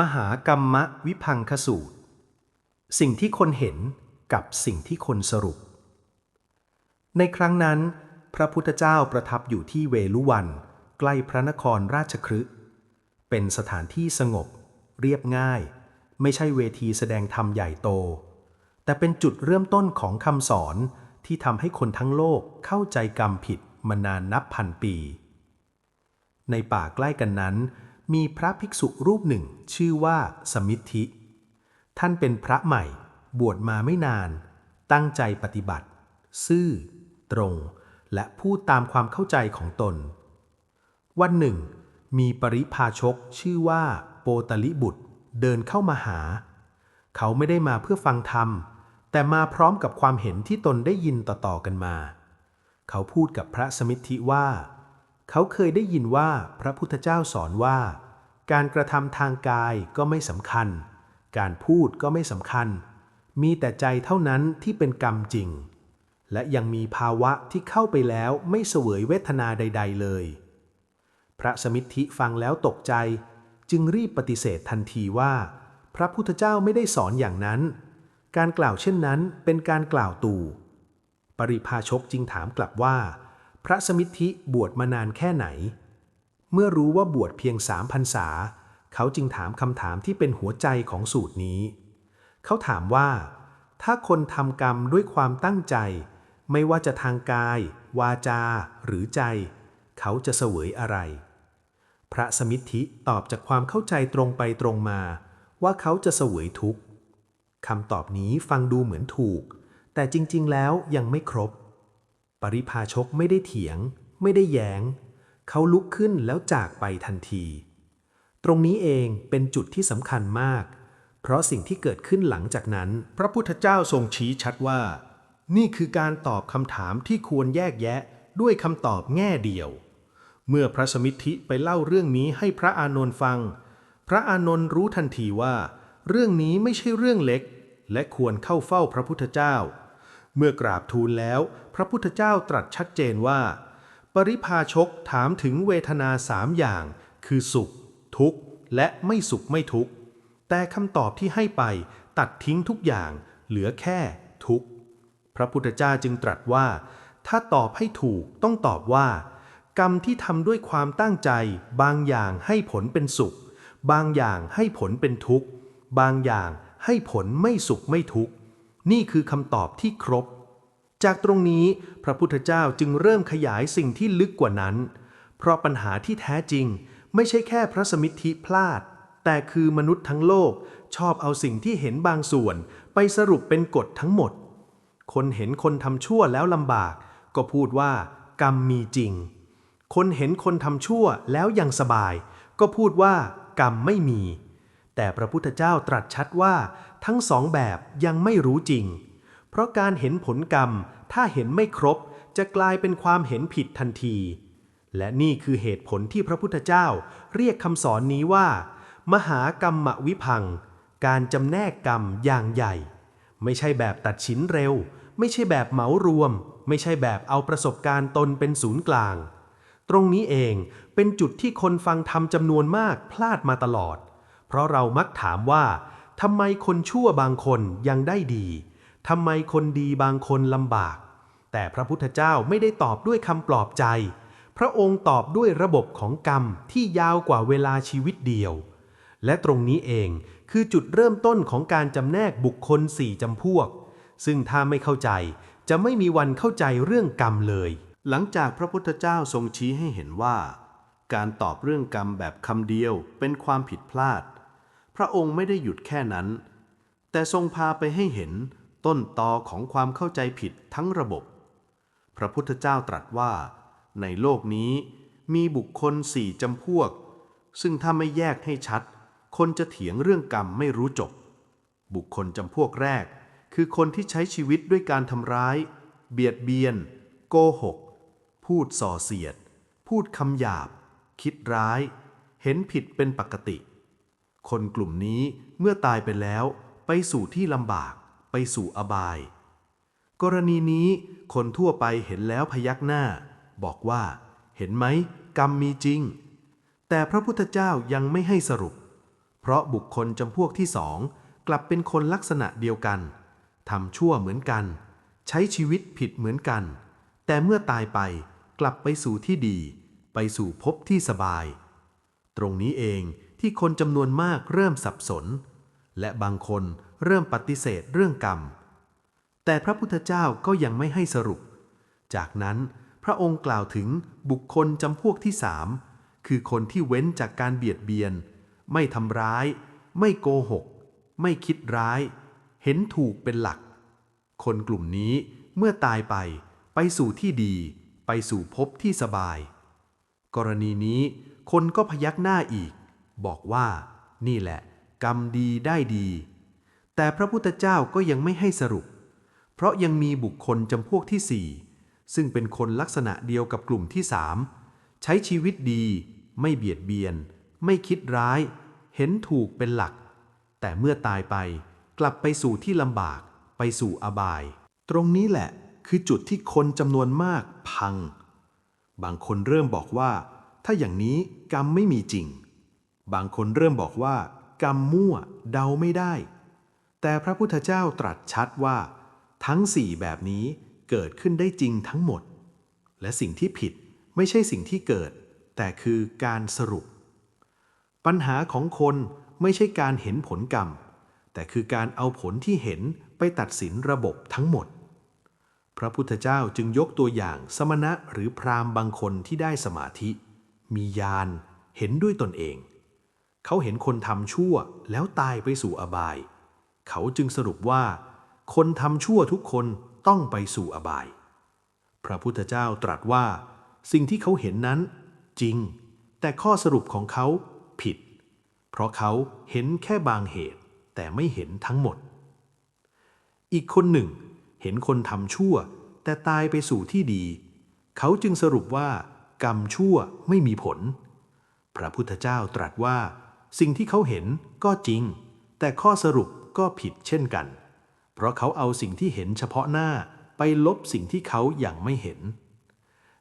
มหากรรมวิพังคสูตร สิ่งที่คนเห็นกับสิ่งที่คนสรุป ในครั้งนั้น พระพุทธเจ้าประทับอยู่ที่เวลุวัน ใกล้พระนครราชคฤห์เป็นสถานที่สงบ เรียบง่าย ไม่ใช่เวทีแสดงธรรมใหญ่โต แต่เป็นจุดเริ่มต้นของคำสอนที่ทำให้คนทั้งโลกเข้าใจกรรมผิดมานานนับพันปี ในป่าใกล้กันนั้น มีพระภิกษุรูปหนึ่ง ชื่อว่าสมิทธิ ท่านเป็นพระใหม่ บวชมาไม่นาน ตั้งใจปฏิบัติ ซื่อ ตรง และพูดตามความเข้าใจของตน วันหนึ่ง มีปริพาชกชื่อว่าโปตลิบุตรเดินเข้ามาหา เขาไม่ได้มาเพื่อฟังธรรม แต่มาพร้อมกับความเห็นที่ตนได้ยินต่อๆกันมา เขาพูดกับพระสมิทธิว่า เขาเคยได้ยินว่าพระพุทธเจ้าสอนว่า การกระทำทางกายก็ไม่สำคัญ การพูดก็ไม่สำคัญ มีแต่ใจเท่านั้นที่เป็นกรรมจริง และยังมีภาวะที่เข้าไปแล้วไม่เสวยเวทนาใด ๆ เลย พระสมิทธิฟังแล้วตกใจ จึงรีบปฏิเสธทันทีว่า พระพุทธเจ้าไม่ได้สอนอย่างนั้น การกล่าวเช่นนั้นเป็นการกล่าวตู่ ปริพาชกจึงถามกลับว่า พระสมิทธิบวชมานานแค่ไหน เมื่อรู้ว่าบวชเพียงสามพรรษา เขาจึงถามคำถามที่เป็นหัวใจของสูตรนี้ เขาถามว่า ถ้าคนทำกรรมด้วยความตั้งใจ ไม่ว่าจะทางกาย วาจา หรือใจ เขาจะเสวยอะไร พระสมิทธิตอบจากความเข้าใจตรงไปตรงมา ว่าเขาจะเสวยทุกข์คำตอบนี้ฟังดูเหมือนถูก แต่จริง ๆ แล้วยังไม่ครบ ปริพาชกไม่ได้เถียง ไม่ได้แยง้ง เขาลุกขึ้นแล้วจากไปทันที ตรงนี้เองเป็นจุดที่สำคัญมาก เพราะสิ่งที่เกิดขึ้นหลังจากนั้น พระพุทธเจ้าทรงชี้ชัดว่า นี่คือการตอบคำถามที่ควรแยกแยะด้วยคำตอบแง่เดียว เมื่อพระสมิทธิไปเล่าเรื่องนี้ให้พระอานนท์ฟัง พระอานนท์รู้ทันทีว่า เรื่องนี้ไม่ใช่เรื่องเล็ก และควรเข้าเฝ้าพระพุทธเจ้า เมื่อกราบทูลแล้ว พระพุทธเจ้าตรัสชัดเจนว่า ปริพาชกถามถึงเวทนาสามอย่าง คือสุข ทุกข์ และไม่สุขไม่ทุกข์ แต่คำตอบที่ให้ไปตัดทิ้งทุกอย่าง เหลือแค่ทุกข์ พระพุทธเจ้าจึงตรัสว่า ถ้าตอบให้ถูกต้องตอบว่า กรรมที่ทำด้วยความตั้งใจ บางอย่างให้ผลเป็นสุข บางอย่างให้ผลเป็นทุกข์ บางอย่างให้ผลไม่สุขไม่ทุกข์ นี่คือคำตอบที่ครบ จากตรงนี้พระพุทธเจ้าจึงเริ่มขยายสิ่งที่ลึกกว่านั้น เพราะปัญหาที่แท้จริง ไม่ใช่แค่พระสมิทธิพลาด แต่คือมนุษย์ทั้งโลกชอบเอาสิ่งที่เห็นบางส่วน ไปสรุปเป็นกฎทั้งหมด คนเห็นคนทำชั่วแล้วลำบาก ก็พูดว่า กรรมมีจริง คนเห็นคนทำชั่วแล้วยังสบาย ก็พูดว่ากรรมไม่มี แต่พระพุทธเจ้าตรัสชัดว่าทั้งสองแบบยังไม่รู้จริง เพราะการเห็นผลกรรมถ้าเห็นไม่ครบจะกลายเป็นความเห็นผิดทันที และนี่คือเหตุผลที่พระพุทธเจ้าเรียกคำสอนนี้ว่า มหากรรมวิพัง การจำแนกกรรมอย่างใหญ่ ไม่ใช่แบบตัดชิ้นเร็ว ไม่ใช่แบบเหมารวม ไม่ใช่แบบเอาประสบการณ์ตนเป็นศูนย์กลาง ตรงนี้เองเป็นจุดที่คนฟังธรรมจำนวนมากพลาดมาตลอด เพราะเรามักถามว่าทำไมคนชั่วบางคนยังได้ดีทำไมคนดีบางคนลำบาก แต่พระพุทธเจ้าไม่ได้ตอบด้วยคำปลอบใจ พระองค์ตอบด้วยระบบของกรรมที่ยาวกว่าเวลาชีวิตเดียว และตรงนี้เองคือจุดเริ่มต้นของการจำแนกบุคคลสี่จำพวก ซึ่งถ้าไม่เข้าใจจะไม่มีวันเข้าใจเรื่องกรรมเลย หลังจากพระพุทธเจ้าทรงชี้ให้เห็นว่า การตอบเรื่องกรรมแบบคำเดียวเป็นความผิดพลาด พระองค์ไม่ได้หยุดแค่นั้น แต่ทรงพาไปให้เห็นต้นตอของความเข้าใจผิดทั้งระบบ พระพุทธเจ้าตรัสว่า ในโลกนี้มีบุคคลสี่จำพวก ซึ่งถ้าไม่แยกให้ชัด คนจะเถียงเรื่องกรรมไม่รู้จบ บุคคลจำพวกแรก คือคนที่ใช้ชีวิตด้วยการทำร้าย เบียดเบียน โกหก พูดส่อเสียด พูดคำหยาบ คิดร้าย เห็นผิดเป็นปกติ คนกลุ่มนี้เมื่อตายไปแล้ว ไปสู่ที่ลำบาก ไปสู่อบาย กรณีนี้คนทั่วไปเห็นแล้วพยักหน้า บอกว่า เห็นไหมกรรมมีจริง แต่พระพุทธเจ้ายังไม่ให้สรุป เพราะบุคคลจำพวกที่สองกลับเป็นคนลักษณะเดียวกันทำชั่วเหมือนกัน ใช้ชีวิตผิดเหมือนกัน แต่เมื่อตายไปกลับไปสู่ที่ดี ไปสู่ภพที่สบาย ตรงนี้เอง ที่คนจำนวนมากเริ่มสับสน และบางคนเริ่มปฏิเสธเรื่องกรรม แต่พระพุทธเจ้าก็ยังไม่ให้สรุป จากนั้นพระองค์กล่าวถึงบุคคลจำพวกที่สามคือคนที่เว้นจากการเบียดเบียน ไม่ทำร้าย ไม่โกหก ไม่คิดร้าย เห็นถูกเป็นหลัก คนกลุ่มนี้เมื่อตายไป ไปสู่ที่ดี ไปสู่ภพที่สบาย กรณีนี้คนก็พยักหน้าอีก บอกว่า นี่แหละ กรรมดีได้ดี แต่พระพุทธเจ้าก็ยังไม่ให้สรุป เพราะยังมีบุคคลจำพวกที่สี่ซึ่งเป็นคนลักษณะเดียวกับกลุ่มที่สามใช้ชีวิตดี ไม่เบียดเบียน ไม่คิดร้าย เห็นถูกเป็นหลัก แต่เมื่อตายไปกลับไปสู่ที่ลำบาก ไปสู่อบาย ตรงนี้แหละคือจุดที่คนจำนวนมากพัง บางคนเริ่มบอกว่า ถ้าอย่างนี้กรรมไม่มีจริง บางคนเริ่มบอกว่า กรรมมั่วเดาไม่ได้ แต่พระพุทธเจ้าตรัสชัดว่า ทั้งสี่แบบนี้เกิดขึ้นได้จริงทั้งหมด และสิ่งที่ผิดไม่ใช่สิ่งที่เกิด แต่คือการสรุป ปัญหาของคนไม่ใช่การเห็นผลกรรม แต่คือการเอาผลที่เห็นไปตัดสินระบบทั้งหมด พระพุทธเจ้าจึงยกตัวอย่างสมณะหรือพราหมณ์บางคนที่ได้สมาธิ มีญาณเห็นด้วยตนเอง เขาเห็นคนทำชั่วแล้วตายไปสู่อบาย เขาจึงสรุปว่า คนทำชั่วทุกคนต้องไปสู่อบาย พระพุทธเจ้าตรัสว่า สิ่งที่เขาเห็นนั้น จริง แต่ข้อสรุปของเขาผิด เพราะเขาเห็นแค่บางเหตุ แต่ไม่เห็นทั้งหมด อีกคนหนึ่ง เห็นคนทำชั่ว แต่ตายไปสู่ที่ดี เขาจึงสรุปว่ากรรมชั่วไม่มีผล พระพุทธเจ้าตรัสว่า สิ่งที่เขาเห็นก็จริง แต่ข้อสรุปก็ผิดเช่นกัน เพราะเขาเอาสิ่งที่เห็นเฉพาะหน้าไปลบสิ่งที่เขาอย่างไม่เห็น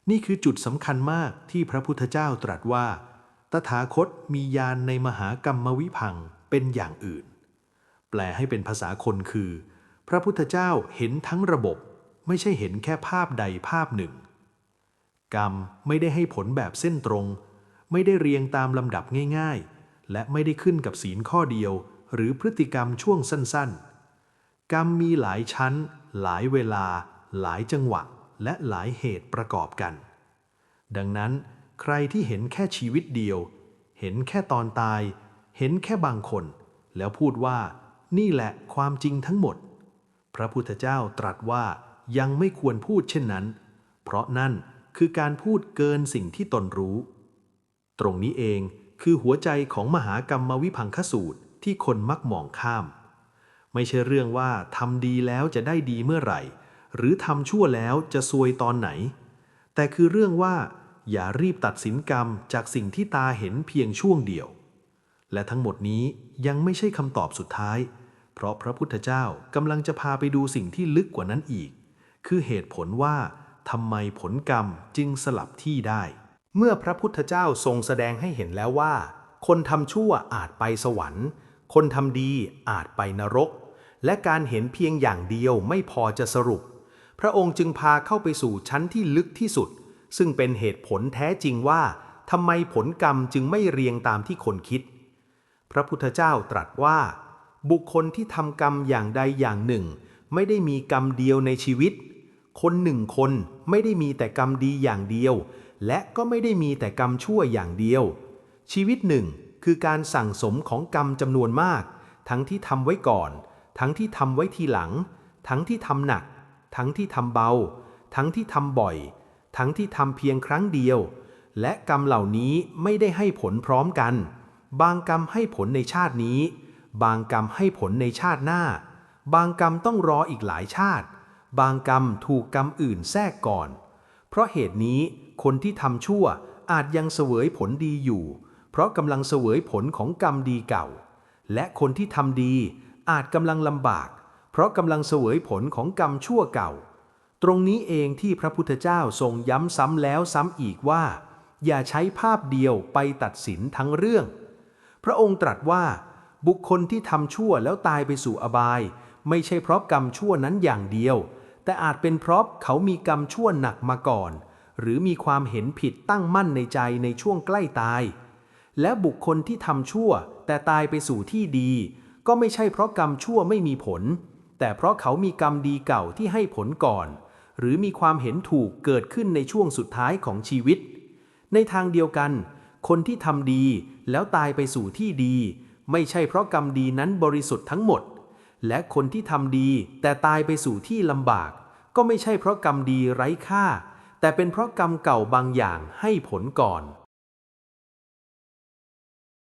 นี่คือจุดสำคัญมากที่พระพุทธเจ้าตรัสว่า ตถาคตมียานในมหากรรมวิพังเป็นอย่างอื่น แปลให้เป็นภาษาคนคือ พระพุทธเจ้าเห็นทั้งระบบ ไม่ใช่เห็นแค่ภาพใดภาพหนึ่ง กรรมไม่ได้ให้ผลแบบเส้นตรง ไม่ได้เรียงตามลำดับง่าย ๆ และไม่ได้ขึ้นกับศีลข้อเดียว หรือพฤติกรรมช่วงสั้นๆ กรรมมีหลายชั้น หลายเวลา หลายจังหวะ และหลายเหตุประกอบกัน ดังนั้นใครที่เห็นแค่ชีวิตเดียว เห็นแค่ตอนตาย เห็นแค่บางคน แล้วพูดว่า นี่แหละความจริงทั้งหมด พระพุทธเจ้าตรัสว่ายังไม่ควรพูดเช่นนั้น เพราะนั่นคือการพูดเกินสิ่งที่ตนรู้ ตรงนี้เอง คือหัวใจของมหากรรมวิพังคสูตรที่คนมักมองข้าม ไม่ใช่เรื่องว่าทำดีแล้วจะได้ดีเมื่อไหร่ หรือทำชั่วแล้วจะซวยตอนไหน แต่คือเรื่องว่า อย่ารีบตัดสินกรรมจากสิ่งที่ตาเห็นเพียงช่วงเดียว และทั้งหมดนี้ยังไม่ใช่คำตอบสุดท้าย เพราะพระพุทธเจ้ากำลังจะพาไปดูสิ่งที่ลึกกว่านั้นอีก คือเหตุผลว่าทำไมผลกรรมจึงสลับที่ได้ เมื่อพระพุทธเจ้าทรงแสดงให้เห็นแล้วว่า คนทำชั่วอาจไปสวรรค์ คนทำดีอาจไปนรก และการเห็นเพียงอย่างเดียวไม่พอจะสรุป พระองค์จึงพาเข้าไปสู่ชั้นที่ลึกที่สุด ซึ่งเป็นเหตุผลแท้จริงว่าทำไมผลกรรมจึงไม่เรียงตามที่คนคิด พระพุทธเจ้าตรัสว่า บุคคลที่ทำกรรมอย่างใดอย่างหนึ่ง ไม่ได้มีกรรมเดียวในชีวิต คนหนึ่งคนไม่ได้มีแต่กรรมดีอย่างเดียว และก็ไม่ได้มีแต่กรรมชั่วอย่างเดียว ชีวิตหนึ่งคือการสั่งสมของกรรมจำนวนมาก ทั้งที่ทำไว้ก่อน ทั้งที่ทำไว้ทีหลัง ทั้งที่ทำหนัก ทั้งที่ทำเบา ทั้งที่ทำบ่อย ทั้งที่ทำเพียงครั้งเดียว และกรรมเหล่านี้ไม่ได้ให้ผลพร้อมกัน บางกรรมให้ผลในชาตินี้ บางกรรมให้ผลในชาติหน้า บางกรรมต้องรออีกหลายชาติ บางกรรมถูกกรรมอื่นแทรกก่อน เพราะเหตุนี้ คนที่ทำชั่วอาจยังเสวยผลดีอยู่ เพราะกำลังเสวยผลของกรรมดีเก่า และคนที่ทำดีอาจกำลังลำบาก เพราะกำลังเสวยผลของกรรมชั่วเก่า ตรงนี้เองที่พระพุทธเจ้าทรงย้ำซ้ำแล้วซ้ำอีกว่า อย่าใช้ภาพเดียวไปตัดสินทั้งเรื่อง พระองค์ตรัสว่า บุคคลที่ทำชั่วแล้วตายไปสู่อบาย ไม่ใช่เพราะกรรมชั่วนั้นอย่างเดียว แต่อาจเป็นเพราะเขามีกรรมชั่วหนักมาก่อน หรือมีความเห็นผิดตั้งมั่นในใจในช่วงใกล้ตาย และบุคคลที่ทำชั่ว แต่ตายไปสู่ที่ดี ก็ไม่ใช่เพราะกรรมชั่วไม่มีผล แต่เพราะเขามีกรรมดีเก่าที่ให้ผลก่อน หรือมีความเห็นถูกเกิดขึ้นในช่วงสุดท้ายของชีวิต ในทางเดียวกัน คนที่ทำดีแล้วตายไปสู่ที่ดี ไม่ใช่เพราะกรรมดีนั้นบริสุทธิ์ทั้งหมด และคนที่ทำดีแต่ตายไปสู่ที่ลำบาก ก็ไม่ใช่เพราะกรรมดีไร้ค่า แต่เป็นเพราะกรรมเก่าบางอย่างให้ผลก่อน